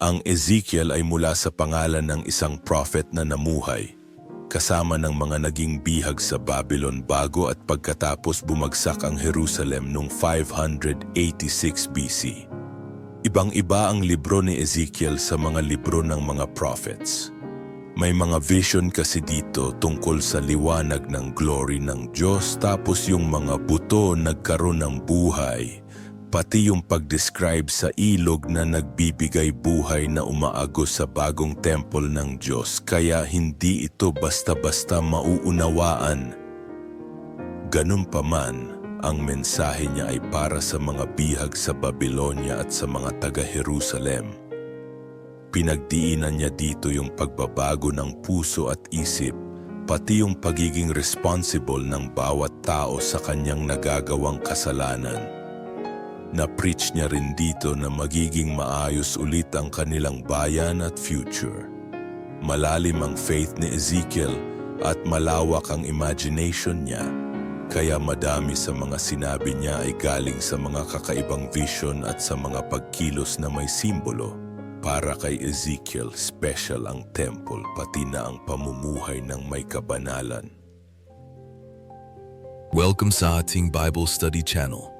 Ang Ezekiel ay mula sa pangalan ng isang prophet na namuhay, kasama ng mga naging bihag sa Babylon bago at pagkatapos bumagsak ang Jerusalem noong 586 BC. Ibang-iba ang libro ni Ezekiel sa mga libro ng mga prophets. May mga vision kasi dito tungkol sa liwanag ng glory ng Diyos tapos yung mga buto nagkaroon ng buhay, pati yung pag-describe sa ilog na nagbibigay buhay na umaagos sa bagong temple ng Diyos kaya hindi ito basta-basta mauunawaan. Ganun pa man, ang mensahe niya ay para sa mga bihag sa Babylonia at sa mga taga-Jerusalem. Pinagdiinan niya dito yung pagbabago ng puso at isip, pati yung pagiging responsible ng bawat tao sa kanyang nagagawang kasalanan. Na-preach niya rin dito na magiging maayos ulit ang kanilang bayan at future. Malalim ang faith ni Ezekiel at malawak ang imagination niya, kaya madami sa mga sinabi niya ay galing sa mga kakaibang vision at sa mga pagkilos na may simbolo. Para kay Ezekiel, special ang temple pati na ang pamumuhay ng may kabanalan. Welcome sa ating Bible Study Channel.